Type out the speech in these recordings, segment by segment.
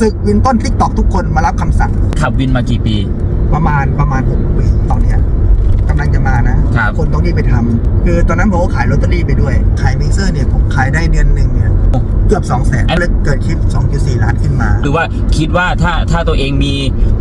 ศึกวินต้นทิกตอกทุกคนมารับคำสั่งขับวินมากี่ปี ประมาณประมาณหกปีตอนเนี้ยกำลังจะมานะครับคนต้องรีบไปทำคือตอนนั้นผมก็ขายลอตเตอรี่ไปด้วย ขายมิกเซอร์เนี่ยผมขายได้เดือนหนึ่งเนี่ยเกือบ2องแสนเลยเกิดคลิป 2.4 ล้านขึ้นมาหรือว่าคิดว่าถ้าถ้าตัวเองมี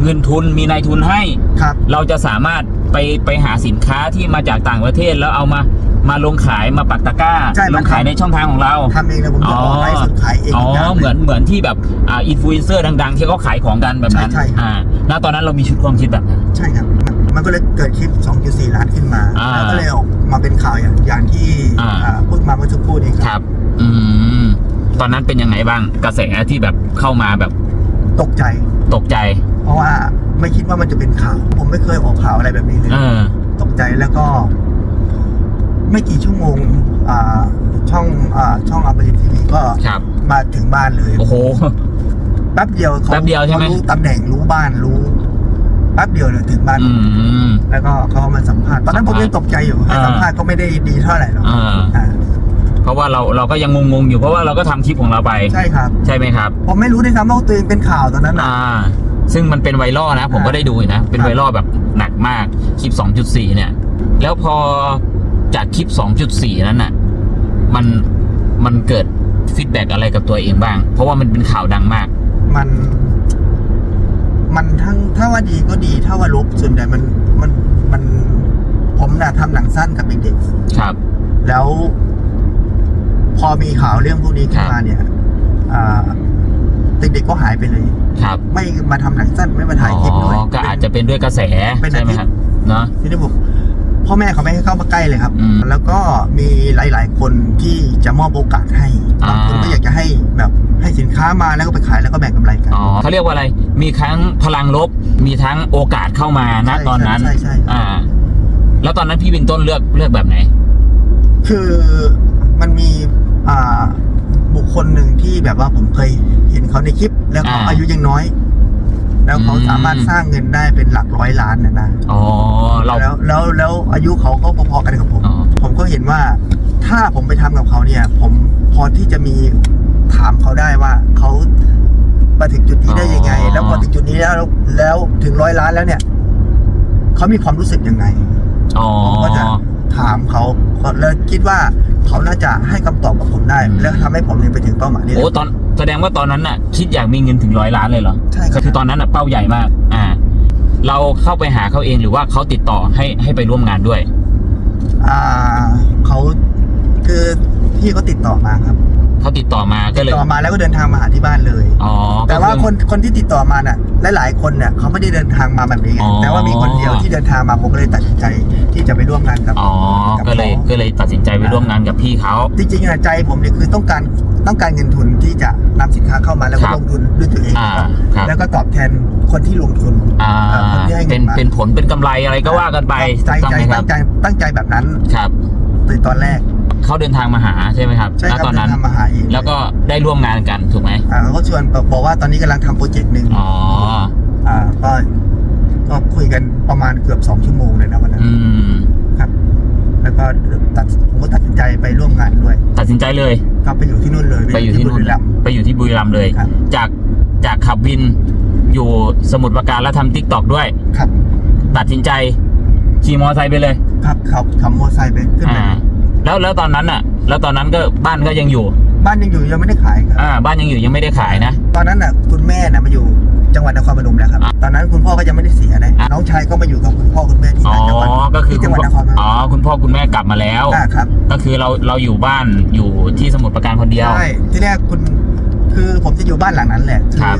เงินทุนมีนายทุนให้ ครับ เราจะสามารถไปไปหาสินค้าที่มาจากต่างประเทศแล้วเอามามาลงขายมาปักตะกร้าใช่ลงขายในช่องทางของเรา ทำเองเลยผมจะออกไลฟ์สดขายเองอ๋อทุกย่างลย เหมือนเหมือนที่แบบอ่าอินฟลูเอนเซอร์ดัง ๆ ที่เขาขายของกันแบบนั้นใช่ใช่ อ่าณตอนนั้นเรามีชุดความคิดแบบนั้น ใช่ครับมันมันก็เลยเกิดคลิป 2.4 ล้านขึ้นมา อ่าแล้วก็เลยออกมาเป็นข่าวอย่างอย่างที่อ่า อ่าพูดมาเมื่อสักครู่นี้คครัรับบอืมตอนนั้นเป็นยังไงบ้างกระแสที่แบบเข้ามาแบบตกใจ ตกใจ เพราะว่าไม่คิดว่ามันจะเป็นข่าว ผมไม่เคยออกข่าวอะไรแบบนี้เลย เออ ตกใจแล้วก็ ไม่กี่ชั่วโมงอ่าช่องอ่าช่องอัมบริทีวีก็ครับ มาถึงบ้านเลยโอ้โห แป๊บเดียวขาแป๊บเดียวใช่ไหม ขารู้ตำแหน่งรู้บ้านรู้แป๊บเดียวเลยถึงบ้าน อืม แล้วก็เขามาสัมภาษณ์ตอนนั้นผมยังตกใจอยู่ให้อ่า สัมภาษณ์ก็ไม่ได้ดีเท่าไหร่หรอกอ่า อ่าเพราะว่าเราเราก็ยังงงๆอยู่เพราะว่าเราก็ทำคลิปของเราไป ใช่ครับ ใช่ไหมครับ ผมไม่รู้ด้วยซ้ำว่าตัวเองเป็นข่าวตอนนั้นนะ อ่า ซึ่งมันเป็นไวรัลนะ ผมก็ได้ดูอยู่นะ เป็นไวรัลแบบหนักมากคลิป 2.4 เนี่ย แล้วพอจากคลิป 2.4 นั้นน่ะ มันมันเกิด ฟีดแบ็กอะไรกับตัวเองบ้าง เพราะว่ามันเป็นข่าวดังมาก มัน มันทั้งถ้าว่าดีก็ดี ถ้าว่าลบส่วนใหญ่มันมันมันผมน่ะทำหนังสั้นกับเด็กครับๆแล้ว พอมีข่าวเรื่องพวกนี้ขึ้นมาเนี่ยอ่าเด็กๆก็หายไปเลยครับ ไม่มาทำหนังสั้นไม่มาถ่ายคลิปด้วยอ๋อก็อาจจะเป็นด้วยกระแสเป็นใช่ไหมอาทิตย์ครับเนาะที่ได้บอก พ่อแม่เขาไม่ให้เข้ามาใกล้เลยครับ อืมแล้วก็มีหลาย ๆ คนที่จะมอบโอกาสให้อ่า บางคนก็อยากจะให้แบบให้สินค้ามาแล้วก็ไปขายแล้วก็แบ่งกำไรกัน อ๋อเขาเรียกว่าอะไร มีทั้งพลังลบ มีทั้งโอกาสเข้ามาณใช่ตอนนั้น ใช่ใช่ใช่ อ่า แล้วตอนนั้นพี่วินต้นเลือกเลือกแบบไหน คือมันมีอ่าบุคคลหนึ่งที่แบบว่าผมเคยเห็นเขาในคลิป แล้วเขาอ่าอายุยังน้อย แล้วเขาอืม สามารถสร้างเงินได้เป็นหลักร้อยล้านนะนะ อ๋อ เราแล้ว แล้วแล้วอายุเขาก็พอๆกันกับผม อ๋อ ผมก็เห็นว่าถ้าผมไปทำกับเขาเนี่ย ผมพอที่จะมีถามเขาได้ว่าเขามาถึงจุดนี้ได้ยังไง อ๋อ แล้วพอถึงจุดนี้แล้วแล้วถึงร้อยล้านแล้วเนี่ยเขามีความรู้สึกยังไง อ๋อ ผมก็จะถามเขาแล้วคิดว่าเขาน่าจะให้คำตอบกับผมได้ อืม แล้วทำให้ผมเนี่ยไปถึงเป้าหมายนี้โอ้ตอนแสดงว่าตอนนั้นน่ะ คิดอยากมีเงินถึงร้อยล้านเลยเหรอใช่ครับ คือตอนนั้นน่ะเป้าใหญ่มาก อ่า เราเข้าไปหาเขาเองหรือว่าเขาติดต่อให้ให้ไปร่วมงานด้วย อ่าเขาคือพี่เขาติดต่อมาครับ เขาติดต่อมาก็ติดเลยต่อมาแล้วก็เดินทางมาหาที่บ้านเลย อ๋อแต่ว่าก็อ คนคนที่ติดต่อมาน่ะหลายๆคนเนี่ยเขาไม่ได้เดินทางมาแบบนี้ไงอ๋อ แต่ว่ามีคนเดียวที่เดินทางมาผมก็เลยตัดสินใจที่จะไปร่วมงานกับอ๋อกับก็เลยขาก็เลยตัดสินใจไปร่วมงานกับพี่เขา จริงๆอะใจผมเนี่ยคือต้องการต้องการเงินทุนที่จะนำสินค้าเข้ามาแล้วคก็รับ ลงทุนด้วยตัวเองอ่า ครับ แล้วก็ตอบแทนคนที่ลงทุน อ่าเอ่อคนที่ให้เงิเป็น นมา เป็นผล เป็นกำไรอะไรก็ว่ากันไปใจถูกต้องใจไหมครัตั้บ งใจตั้งใจแบบนั้นครับ ในตอนแรก เขาเดินทางมาหาใช่ไหมครับใช่ณครับตอนนั้น เดินทางมาหาเองแล้วก็ได้ร่วมงานกันถูกไหมอ่าเขาก็ชวนบอกว่าตอนนี้กำลังทำโปรเจกต์หนึ่งอ๋อ อ่าก็ก็คุยกันประมาณเกือบสองชั่วโมงเลยนะวันนั้น อืม ครับ แล้วก็ตัดผมก็ตัดสินใจไปร่วมงานด้วย ตัดสินใจเลย ก็ไปอยู่ที่นู่นเลยไปอยู่ที่นู่นบุรีรัมย์ไปอยู่ที่บุรีรัมย์เลย ครับ จากจากขับวินอยู่สมุทรปราการแล้วทำทิกตอกด้วย ครับ ตัดสินใจขี่มอเตอร์ไซค์ไปเลย ครับขับขับมอเตอร์ไซค์ไปขึ้นอ่าไป แล้วแล้วตอนนั้นอะ แล้วตอนนั้นก็บ้านก็ยังอยู่ บ้านยังอยู่ยังไม่ได้ขายครับอ่า บ้านยังอยู่ยังไม่ได้ขายนะ ตอนนั้นน่ะคุณแม่น่ะมาอยู่จังหวัดนครพนมแล้วครับอะตอนนั้นคุณพ่อก็ยังไม่ได้เสียนะอะน้องชายก็มาอยู่กับคุณพ่อคุณแม่ที่อ๋อต่างจังหวัดก็คือที่คุจัณงหวัดพ่อนครพนมอ๋อคุณพ่อคุณแม่กลับมาแล้ว อ่าครับ ก็คือเราเราอยู่บ้านอยู่ที่สมุทรปราการคนเดียว ใช่ที่แรกคุณคือผมจะอยู่บ้านหลังนั้นแหละครับ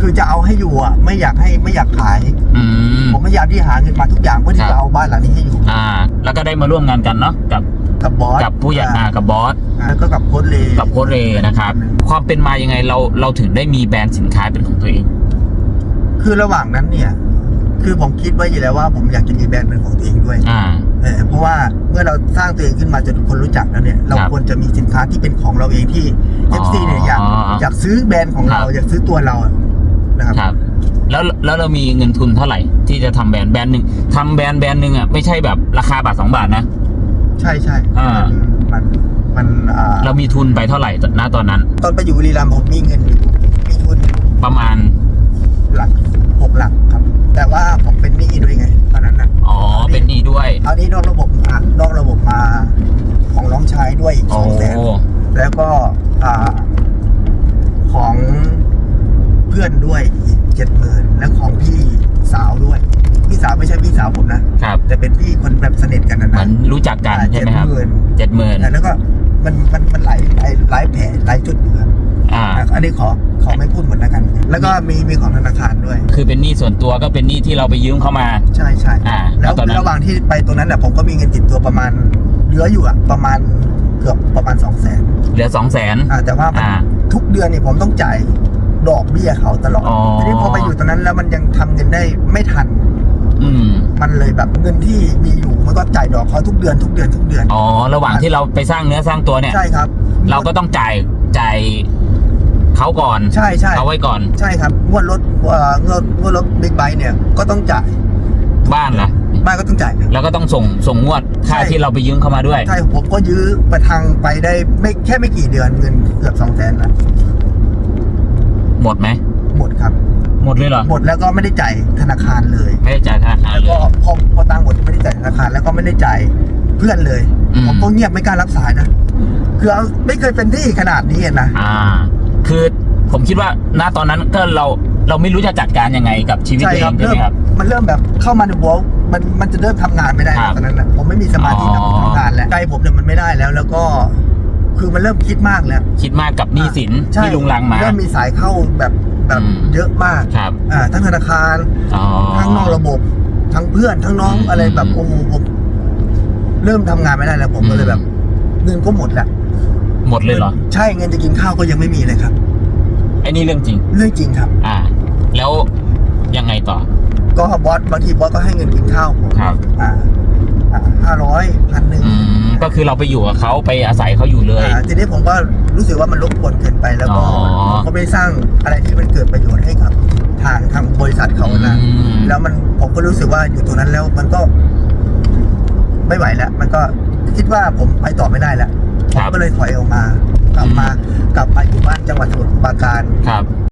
คือจะเอาให้อยู่อะ ไม่อยากให้ไม่อยากขาย อืม ผมพยายามที่หาเงินมาทุกอย่างเพื่อที่ครับ จะเอาบ้านหลังนี้ให้อยู่ อ่า แล้วก็ได้มาร่วมงานกันเนาะกับ กับบอสกับผู้ใหญ่อ่ากับบอสอ่าแล้วก็กับโค้ดเลกับโค้ชเรย์นะครับ ความเป็นมายังไงเราเราถึงได้มีแบรนด์สินค้าเป็นของตัวเอง คือระหว่างนั้นเนี่ย คือผมคิดไว้อยู่แล้วว่า ผมอยากจะมีแบรนด์เป็นของตัวเองด้วยอ่าเออเพราะว่าเมื่อเราสร้างตัวเองขึ้นมาจนคนรู้จักแล้วเนี่ย เราครับควรจะมีสินค้าที่เป็นของเราเองที่อ๋อ FC เนี่ยอยากอยากซื้อแบรนด์ของเราครับอยากซื้อตัวเรานะครับครับแล้วแล้วเรามีเงินทุนเท่าไหร่ที่จะทำแบรนด์แบรนด์หนึ่งทำแบรนด์แบรนด์หนึ่งอะไม่ใช่แบบราคาบาทสองบาทนะ ใช่ใช่อ่า มันมันอ่าเรามีทุนไปเท่าไหร่ณตอนนั้น ตอนไปอยู่บุรีรัมย์ผมมีเงินอยู่มีทุนประมาณ หลักหกหลักครับ แต่ว่าผมเป็นหนี้ด้วยไงตอนนั้นนะอ๋อ เป็นหนี้ด้วย เอานี้นอกระบบมานอกระบบมาของน้องชายด้วยอีกสโอ้องแสนแล้วก็อ่าของเพื่อนด้วยอีกเจ็ดหมื่นและของพี่สาวด้วย พี่สาวไม่ใช่พี่สาวผมนะ ครับ แต่เป็นพี่คนแบบสนิทกันนะเห มืนะอนรู้จักกันใช่ไหมครับเจ็ดหมื่นเจ็ดหมื่นแล้วก็มันมันมันหลายหลายหลายแผลหลายจุดอยู่ครับอ่าอะอันนี้ขอขอไม่พูดหมดแล้วกัน แล้วก็มีมีของธนาคารด้วย คือเป็นหนี้ส่วนตัวก็เป็นหนี้ที่เราไปยืมเข้ามา ใช่ใช่อ่า แล้แล้ววตอนนั้นระหว่างที่ไปตรงนั้นน่ะผมก็มีเงินติดตัวประมาณเหลืออยู่อะประมาณเกือบประมาณสองแสนเหลือสองแสนอ่าแต่ว่ามันอ่าทุกเดือนเนี่ยผมต้องจ่ายดอกเบี้ยเขาตลอดอ๋อทีนี้พอไปอยู่ตรงนั้นแล้วมันยังทำเงินได้ไม่ทัน อืม มันเลยแบบเงินที่มีอยู่มันก็จ่ายดอกเขาทุกเดือนทุกเดือนทุกเดือนอ๋อ ระหว่างที่เราไปสร้างเนื้อสร้างตัวเนี่ย ใช่ครับเราก็ต้องจ่ายจ่ายเขาก่อนใช่ใช่เอาไว้ก่อน ใช่ครับงวดรถเอ่องวดงวดรถบิ๊กไบค์เนี่ยก็ต้องจ่ายบ้านล่ะ บ้านก็ต้องจ่ายครับแล้วก็ต้องส่งส่งงวดค่าใช่ ที่เราไปยืมเข้ามาด้วย ใช่ผมก็ยื้อประทังไปได้ไม่แค่ไม่กี่เดือนเงินเกือบสองแสนละหมดไหม หมดครับหมดเลยเหรอหมดแล้วก็ไม่ได้จ่ายธนาคารเลย ไม่ได้จ่ายธนาคารแล้วเลก็ย พอพอตังค์หมดไม่ได้จ่ายธนาคารแล้วก็ไม่ได้จ่ายเพื่อนเลยอืม ผมก็เงียบไม่กล้ารับสายนะคือเอาไม่เคยเป็นที่ขนาดนี้อะนะอ่า คือผมคิดว่าณตอนนั้นก็เราเราไม่รู้จะจัดการยังไงกับชีวิตใช่ตัวเอครับงใช่เริ่ไหมมครับ มันเริ่มแบบเข้ามาในหัวมันมันจะเริ่มทำงานไม่ได้ครับตอนนั้นนะผมไม่มีสมาธิอ๋อทำงานแล้วใจผมเนี่ยมันไม่ได้แล้ว แล้วก็ คือมันเริ่มคิดมากแล้วคิดมากกับหนี้สินใช่ที่ลุงลังมา เริ่มมีสายเข้าแบบ แบบอืม เยอะมากครับ อ่าทั้งธนาคารอ๋อ ทั้งนอกระบบ ทั้งเพื่อนทั้งน้องอืมอะไรแบบโอ้โหผมเริ่มทำงานไม่ได้แล้วผมก็เลยแบบ เงินก็หมดแล้วหมดเลยเหรอ ใช่เงินจะกินข้าวก็ยังไม่มีเลยครับ ไอ้นี่เรื่องจริง เรื่องจริงครับ อ่า แล้วยังไงต่อ ก็บอสบางทีบอสก็ให้เงินกินข้าวผมครับ อ่า ห้าร้อยพันหนึ่งอืมก็คือเราไปอยู่กับเขาไปอาศัยเขาอยู่เลย อ่าทีนี้ผมก็รู้สึกว่ามันรบกวนเกินไปแล้วก็อ๋อผมก็ไม่สร้างอะไรที่มันเกิดประโยชน์ให้กับทางทางบริษัทเขานะ อืมแล้วมันผมก็รู้สึกว่าอยู่ตรงนั้นแล้วมันก็ ไม่ไหวแล้วมันก็คิดว่าผมไปต่อไม่ได้แล้วผคมรับก็เลยถอยออกมากลับมากลับมาอยู่บ้านจังหวัดสมุทรปราการ ครับ